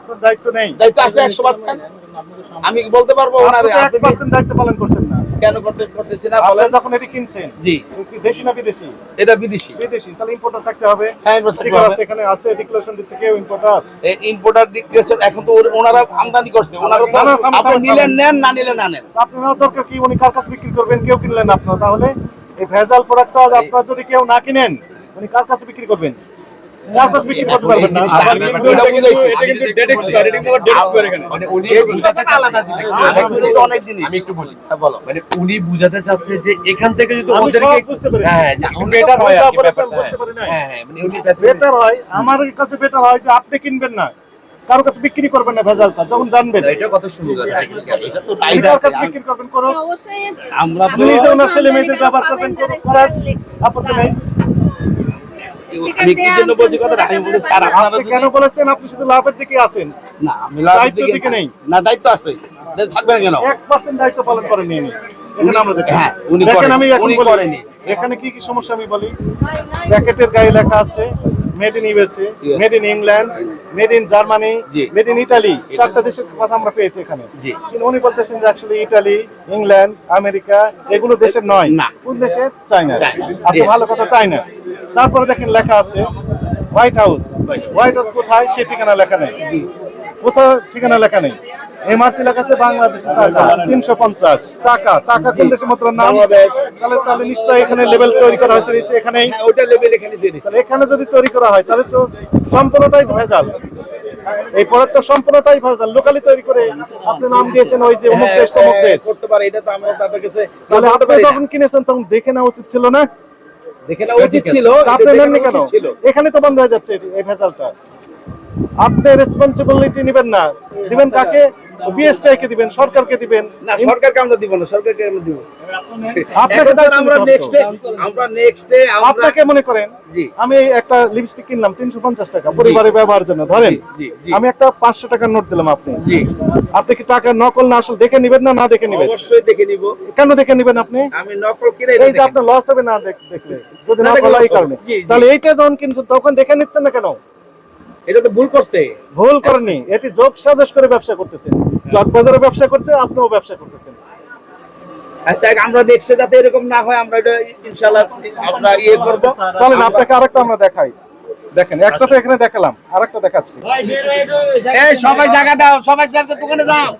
আপনার দায়িত্ব নেই। দায়িত্ব আছে একশো পার্সেন্ট? আমি বলতে পারব ওনারে? আপনি আপনি এক পার্সেন্ট দায়িত্ব পালন করছেন না। কেন করতে করতেছি না বলেন? যখন এটি কিনছেন জি। দেশি না বিদেশি? এটা বিদেশি। বিদেশি তাহলে ইম্পোর্টার থাকতে হবে। হ্যাঁ, import থাকতে স্টিকার হবে। আছে এখানে আছে ডিক্লারেশন দিচ্ছে কেউ ইম্পোর্টার ইম্পোর্টার ডিক্লেরেশন এখন তো ওনারা আমদানি করছে ওনারা তো না, না, আপনি নিলেন নেন না নিলে না নেন। আপনার দরকার কি উনি কার কাছে বিক্রি করবেন কেউ কিনলেন আপনার। তাহলে এই ভেজাল প্রোডাক্টটা আপনার যদি কেউ না কিনেন উনি কার কাছে বিক্রি করবেন? কার বিক্রি করতে পারবেন না। আবার কিন্তু- কিন্তু এটা কিন্তু dead expire, এটা কিন্তু আবার dead এখানে। মানে উনি বুঝাতে আলাদা জিনিস। আরেক বুঝাই তো অনেক জিনিস। আমি একটু বলি। হ্যাঁ, বলো। মানে উনি বুঝাতে চাচ্ছে যে এখান থেকে যদি ওদেরকে বুঝতে পেরেছি। হ্যাঁ বেটার হয় আর বুঝা কি বলেছেন, ব্যাপারটা, বুঝতে পারি নাই। হ্যাঁ হ্যাঁ মানে উনি বেটার বেটার হয় আমার কাছে বেটার হয় যে আপনি কিনবেন না। কারও কাছে বিক্রি করবেন না ভেজালটা যখন জানবেন। এটা কত সুন্দর হ্যাঁ, ঠিক আছে। এটা তো উনি টাইট কার আছে। কাছে বিক্রি করবেন করো। অবশ্যই আমরা আপনি ওনার ছেলে মেয়েদের ব্যবহার করবেন করার আপত্তি নেই? আমি কি জন্য বলছি কথাটা? আমি বলি স্যার আপনারা কেন বলেছেন আপনি শুধু লাভের দিকে আছেন? না আমি লাভের দিকে নেই। না দায়িত্ব আছে। থাকবে না কেন? এক পার্সেন্ট দায়িত্ব পালন করেন এখানে আমরা দেখি হ্যাঁ, উনি করেন। আমি এখন বলি, এখানে কি কি সমস্যা আমি বলি? প্যাকেটের গায়ে লেখা আছে made in USA made in England made in Germany. Made in Italy চারটা দেশের কথা আমরা পেয়েছি এখানে। কিন্তু উনি বলতেছেন যে অ্যাকচুয়ালি ইটালি ইংল্যান্ড আমেরিকা এগুলো দেশের নয়। না। কোন দেশের চায়না। চায়না। ভালো কথা চায়না। তারপরে দেখেন লেখা আছে হোয়াইট হাউস হোয়াইট হাউস কোথায়? সে ঠিকানা লেখা নেই। কোথাও ঠিকানা লেখা নেই। এমআরপি লেখা আছে বাংলাদেশের টাকা তিনশো পঞ্চাশ। টাকা টাকা কোন দেশের মতো নাম? তাহলে তাহলে নিশ্চয়ই এখানে লেভেল তৈরি করা হয়েছে এখানেই। হ্যাঁ ওইটা লেভেল এখানে দিয়ে তাহলে এখানে যদি তৈরি করা হয় তাহলে তো সম্পূর্ণটাই ভেজাল। এই প্রোডাক্টটা সম্পূর্ণটাই ভেজাল। লোকালি তৈরি করে আপনি নাম দিয়েছেন ওই যে অমুক দেশ তমুক দেশ। হ্যাঁ, করতে পারে এটা তো আমরা তাদের কাছে তাহলে আপনি যখন কিনেছেন তখন দেখে নেওয়া উচিত ছিল না? দেখে নেওয়া উচিত ছিল ছিল। এখানে তো বন্ধ হয়ে যাচ্ছে এই ভেজালটা। আপনি রেসপন্সিবিলিটি নেবেন না। দিবেন কাকে? বিএসটাই কে দিবেন সরকারকে দিবেন। না সরকারকে আমরা দিব না সরকারকে আমরা দিব। আমরা নিতে হবে? তো। নেক্সটে আমরা নেক্সটে আপনাকে মনে করেন আমি একটা লিপস্টিক কিনলাম তিনশো পঞ্চাশ টাকা পরিবারের ব্যবহারের জন্য ধরেন। জি, জি। আমি একটা পাঁচশো টাকার নোট দিলাম আপনি। আপনি কি টাকা নকল না আসল দেখে নিবেন না না দেখে নিবেন? অবশ্যই দেখে নিব। কেন দেখে নিবেন আপনি? আমি নকল কিনে এই যে আপনার লস হবে না দেখলে। যদি না না দেখলে বলা এই কারণে। তাহলে এইটা যখন কিনছেন তখন দেখে নিচ্ছেন না কেন? এটা তো ভুল করছে। ভুল করেনি এটি যোগ সাজস করে ব্যবসা করতেছেন। চকবাজারে ব্যবসা করছে আপনিও ব্যবসা করতেছেন। আচ্ছা আমরা নেক্সটে যাতে এরকম না হয় আমরা এটা ইনশাআল্লাহ আমরা ইয়ে করব। চলেন আপনাকে আরেকটা আমরা দেখাই। দেখেন একটা তো এখানে দেখালাম আরেকটা দেখাচ্ছি। এই সবাই জায়গা দাও সবাই যাতে দোকানে দেখে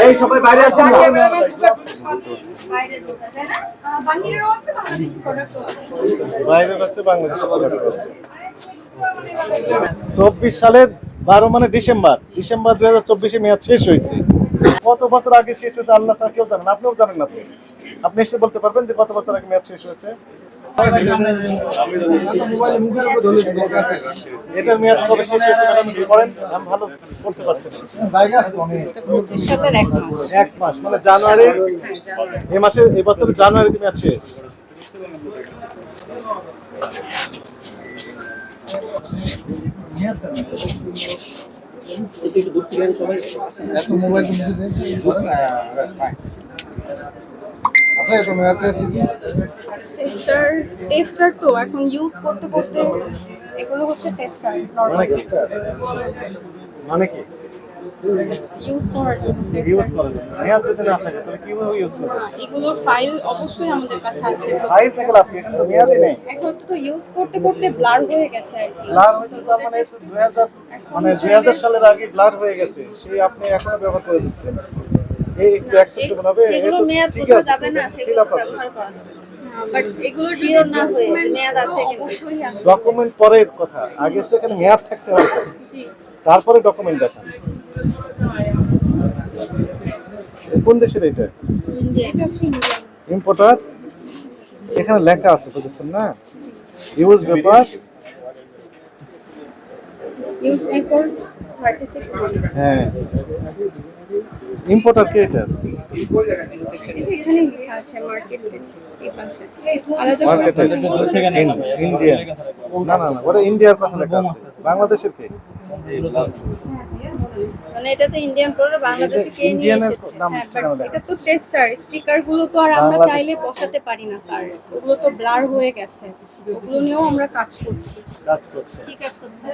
এই সবাই বাইরে আসেন চব্বিশ সালের বারো মানে ডিসেম্বর। ডিসেম্বর দুই হাজার চব্বিশে মেয়াদ শেষ হয়েছে। কত বছর আগে শেষ হয়েছে আল্লাহ ছাড়া কেউ জানেন আপনিও জানেন না আপনি এসে বলতে পারবেন যে কত বছর আগে মেয়াদ শেষ হয়েছে। মেয়াদ কবে শেষ হয়েছে ম্যাডাম একটু বলেন আমি ভালো করতে পারছি না। পঁচিশ সালের এক মাস। মানে জানুয়ারি এই মাসে এই বছরের জানুয়ারিতে মেয়াদ শেষ। টেস্টার টেস্টার তো এখন ইউজ করতে করতে এগুলো হচ্ছে টেস্টার মানে কি? মানে কি? ইউজ করার জন্য ইউজ টেস্টার করা যায় যদি না থাকে তাহলে কীভাবে ইউজ করবে? এগুলোর ফাইল অবশ্যই আমাদের কাছে আছে। ফাইল থেকে লাভ এটা তো মেয়াদই নেই। এখন তো ইউজ করতে করতে ব্লার হয়ে গেছে আর ব্লার হয়েছে তার মানে দুই হাজার মানে দুই হাজার সালের আগে ব্লার হয়ে গেছে। সেই আপনি এখনও ব্যবহার করে দিচ্ছেন। এই একটু অ্যাকসেপ্টেবল হবে মেয়াদ বোঝা যাবে না সেগুলো ব্যবহার করা ডকুমেন্ট পরের কথা আগে হচ্ছে এখানে মেয়াদ থাকতে হবে। তারপরে ডকুমেন্ট দেখান কোন দেশের এটা? এটা হচ্ছে ইন্ডিয়ান ইম্পোর্টার এখানে লেখা আছে বুঝেছেন না? ইউজ পেপার ইউজ সিক্স হ্যাঁ। ইম্পোর্টার কে এটা এখানে লেখা আছে মার্কেট এই পাশে। আলাদা মার্কেটে করে ইন্ডিয়া না না না ওটা ইন্ডিয়ার কথা লেখা আছে। বাংলাদেশের কে মানে এটা তো ইন্ডিয়ান প্রোডাক্ট বাংলাদেশে কে নিয়ে এসেছে? হ্যাঁ এটা তো টেস্টার স্টিকারগুলো তো আর আমরা চাইলে বসাতে পারি না স্যার ওগুলো তো ব্লার হয়ে গেছে। ওগুলো নিয়েও আমরা কাজ করছি। কাজ করছে। কি কাজ করছে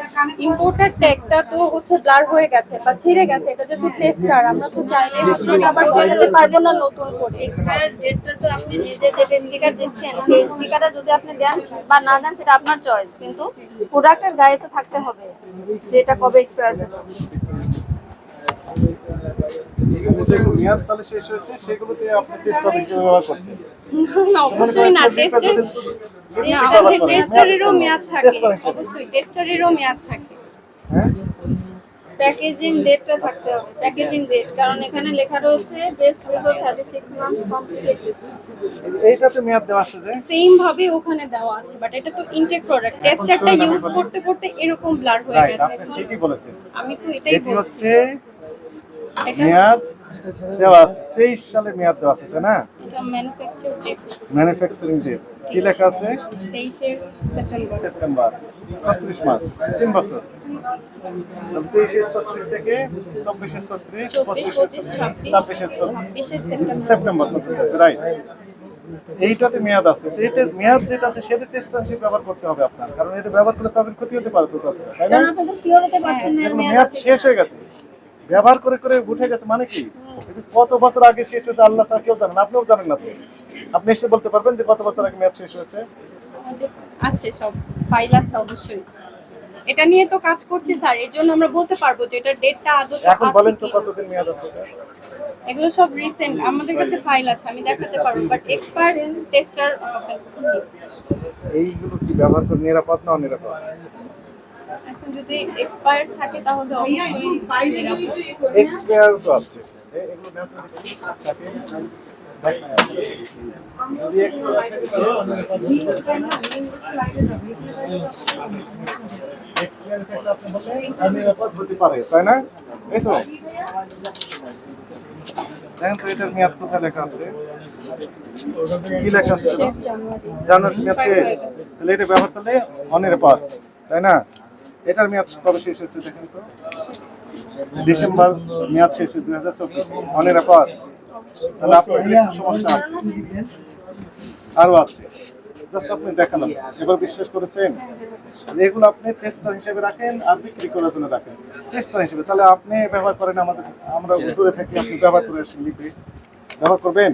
ইম্পোর্টার ট্যাগটা তো হচ্ছে ব্লার হয়ে গেছে বা ছিঁড়ে গেছে। এটা যেহেতু টেস্টার আমরা তো চাইলে হচ্ছে আবার বসাতে পারব না নতুন করে। এক্সপায়ার ডেটটা তো আপনি নিজে যেটা স্টিকার দিচ্ছেন সেই স্টিকারটা যদি আপনি দেন বা না দেন সেটা আপনার চয়েস কিন্তু প্রোডাক্টের গায়ে তো থাকতে হবে যে এটা কবে এক্সপায়ার হবে। যেগুলো মেয়াদ তাহলে শেষ হয়েছে সেগুলোতে আপনি টেস্ট ব্যবহার করছেন? না অবশ্যই না টেস্টের টেস্টারেরও মেয়াদ থাকে। অবশ্যই টেস্টারেরও মেয়াদ থাকে। হ্যাঁ? প্যাকেজিং ডেটটা হবে প্যাকেজিং ডেট কারণ এখানে লেখা রয়েছে best before thirty six month এইটাতে মেয়াদ দেওয়া আছে যে? সেম ভাবে ওখানে দেওয়া আছে বাট এটা তো ইনটেক প্রোডাক্ট টেস্টারটা আমি ইউজ করতে করতে এরকম ব্লার হয়ে গেছে। আপনি ঠিকই বলেছেন। আমি তো এটাই বলছি। হচ্ছে মেয়াদ দেওয়া আছে তেইশ সালে মেয়াদ দেওয়া আছে তাই না? এটা ম্যানুফ্যাকচার ম্যানুফ্যাকচারিং ডেট কি লেখা আছে? তেইশে সেপ্টেম্বর। সেপ্টেম্বর। ছত্রিশ মাস তিন বছর। তেইশে ছত্রিশ থেকে চব্বিশে ছত্রিশ পঁচিশে ছাব্বিশে ছাব্বিশে সেপ্টেম্বর। সেপ্টেম্বর রাইট এইটাতে মেয়াদ আছে। এতে মেয়াদ যেটা আছে সেটা টেস্ট ব্যবহার করতে হবে আপনার। কারণ এটা ব্যবহার করলে তো আপনার ক্ষতি হতে পারে তো তাই না? মেয়াদ শেষ হয়ে গেছে। ব্যবহার করে করে উঠে গেছে মানে কি? কত বছর আগে শেষ হয়েছে আল্লাহ ছাড়া কেউ জানেন আপনিও জানেন না তো। আপনি এসে বলতে পারবেন যে কত বছর আগে মেয়াদ শেষ হয়েছে? আছে সব ফাইল আছে অবশ্যই। এটা নিয়ে তো কাজ করছি স্যার এই জন্য আমরা বলতে পারব যে এটা ডেটটা আদৌ এখন বলেন তো কতদিন মেয়াদ আছে এগুলো সব রিসেন্ট আমাদের কাছে ফাইল আছে আমি দেখাতে পারব বাট এক্সপায়ার টেস্টার এইগুলো কি ব্যবহার করে নিরাপদ না অনিরাপদ? যদি এক্সপায়ার থাকে তাহলে অবশ্যই এক্সপায়ার তো আছে এগুলো পারে তাই না? এই তো। দেখেন তো এটার মেয়াদ কোথায় লেখা আছে? কি লেখা আছে? জানুয়ারি মেয়াদ শেষ। তাহলে এটা ব্যবহার করলে অনিরাপদ তাই না? এটার মেয়াদ কবে শেষ হয়েছে দেখেন তো? ডিসেম্বর মেয়াদ শেষ দুই হাজার চব্বিশ। অনিরাপদ তাহলে আপনার সমস্যা আছে। আরও আছে। জাস্ট আপনি বিশ্বাস করেছেন? এগুলো আপনি হিসেবে রাখেন করার রাখেন। হিসেবে। তাহলে আপনি ব্যবহার করেন আমাদের, আমরা থাকি, আপনি ব্যবহার করে ব্যবহার করবেন?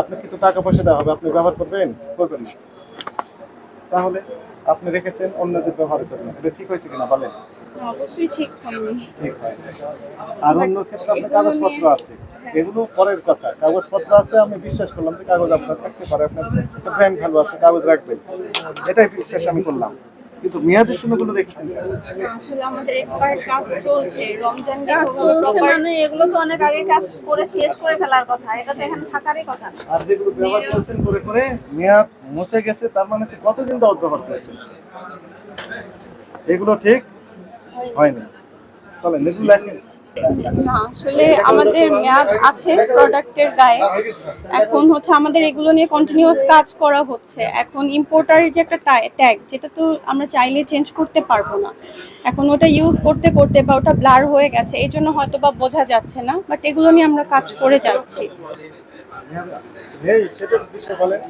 আপনি কিছু টাকা পয়সা দেওয়া হবে, আপনি ব্যবহার করবেন? করবেন না। তাহলে আপনি রেখেছেন অন্যদের ব্যবহারের জন্য? এটা ঠিক হয়েছে কিনা বলেন? অবশ্যই ঠিক হয়নি। ঠিক হয় আর অন্য ক্ষেত্রে আপনার কাগজপত্র আছে। এগুলো পরের কথা। কাগজপত্র আছে আমি বিশ্বাস করলাম যে কাগজ আপনার থাকতে পারে। আপনার একটা ব্র্যান্ড ভালো আছে কাগজ রাখবেন। এটাই বিশ্বাস আমি করলাম। কিন্তু মেয়াদের রেখেছেন কেন? আসলে আমাদের এক্সপায়ার কাজ চলছে রমজান কাজ চলছে মানে এগুলো তো অনেক আগে কাজ করে শেষ করে ফেলার কথা এটা তো এখানে থাকারই কথা। আর যেগুলো ব্যবহার করছেন করে করে মেয়াদ মুছে গেছে তার মানে হচ্ছে কতদিন যাবত ব্যবহার করেছেন? এগুলো ঠিক হয় না। চলেন এগুলো লেখেন। না আসলে আমাদের মেয়াদ আছে প্রোডাক্টের গায়ে। এখন হচ্ছে আমাদের এগুলো নিয়ে কন্টিনিউয়াস কাজ করা হচ্ছে। এখন ইম্পোর্টারের যে একটা ট্যাগ যেটা তো আমরা চাইলে চেঞ্জ করতে পারব না। এখন ওটা ইউজ করতে করতে বা ওটা ব্লার হয়ে গেছে এই জন্য হয়তো বা বোঝা যাচ্ছে না বাট এগুলো নিয়ে আমরা কাজ করে যাচ্ছি। এই সেটার বিষয়ে বলেন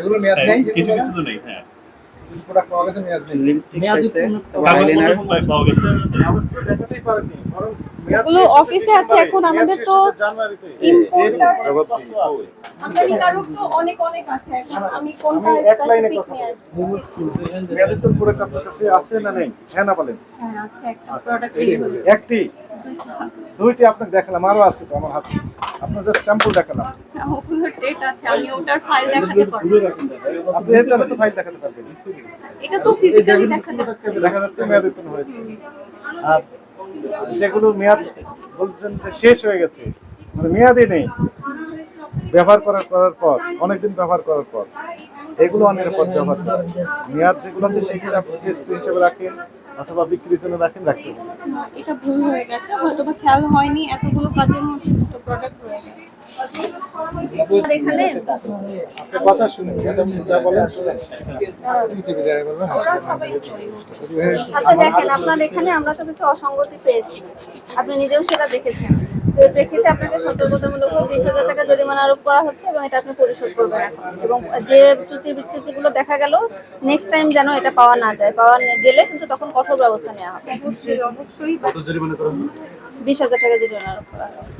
এগুলো মেয়াদ নেই? কিছু কিছু নেই হ্যাঁ। কিছু প্রোডাক্ট পাওয়া গেছে মেয়াদ নেই লিপস্টিক পাইছে আইলাইনার পাওয়া গেছে? কাগজ দেখাতেই পারেনি বরং ওগুলো অফিসে আছে এখন আমাদের তো আছে। আমদানিকারক তো অনেক অনেক আছে এখন আমি কোনটা এক লাইনে কথা নিয়ে আসব? বলছি। মেয়াদের তো প্রোডাক্ট আপনার কাছে আছে না নেই? হ্যাঁ না বলেন। হ্যাঁ আছে একটা প্রোডাক্ট একটি। দুইটি আপনাকে দেখালাম আরও আছে তো আমার হাতে। আপনার জাস্ট স্যাম্পল দেখালাম। ওগুলোর ডেট আছে আমি ওটার ফাইল দেখাতে পারব। আপনি তাহলে তো ফাইল দেখাতে পারবেন এটা তো ফিজিক্যালি দেখা যাচ্ছে। দেখা যাচ্ছে মেয়াদ উত্তীর্ণ হয়েছে। আর যেগুলো মেয়াদ বলছেন যে শেষ হয়ে গেছে মানে মেয়াদই নেই। ব্যবহার করার করার পর অনেকদিন ব্যবহার করার পর এগুলো অনিরাপদ ব্যবহার করেন মেয়াদ যেগুলো আছে সেগুলো আপনি টেস্ট হিসেবে রাখেন। অথবা বিক্রির জন্য রাখেন রাখতে পারেন। এটা ভুল হয়ে গেছে হয়তো বা খেয়াল হয়নি এতগুলো কাজের মধ্যে দুটো প্রোডাক্ট হয়ে গেছে। এখানে কথা শুনুন ম্যাডাম যা বলেন শুনেন। আচ্ছা দেখেন আপনার এখানে আমরা তো কিছু অসঙ্গতি পেয়েছি। আপনি নিজেও সেটা দেখেছেন। তো এর প্রেক্ষিতে আপনাকে সতর্কতামূলক বিশ হাজার টাকা জরিমানা আরোপ করা হচ্ছে এবং এটা আপনি পরিশোধ করবেন এখন। এবং যে চ্যুতি বিচ্যুতিগুলো দেখা গেল নেক্সট টাইম যেন এটা পাওয়া না যায় পাওয়া গেলে কিন্তু তখন কঠোর ব্যবস্থা নেওয়া হবে। অবশ্যই অবশ্যই। বিশ হাজার টাকা জরিমানা আরোপ করা হচ্ছে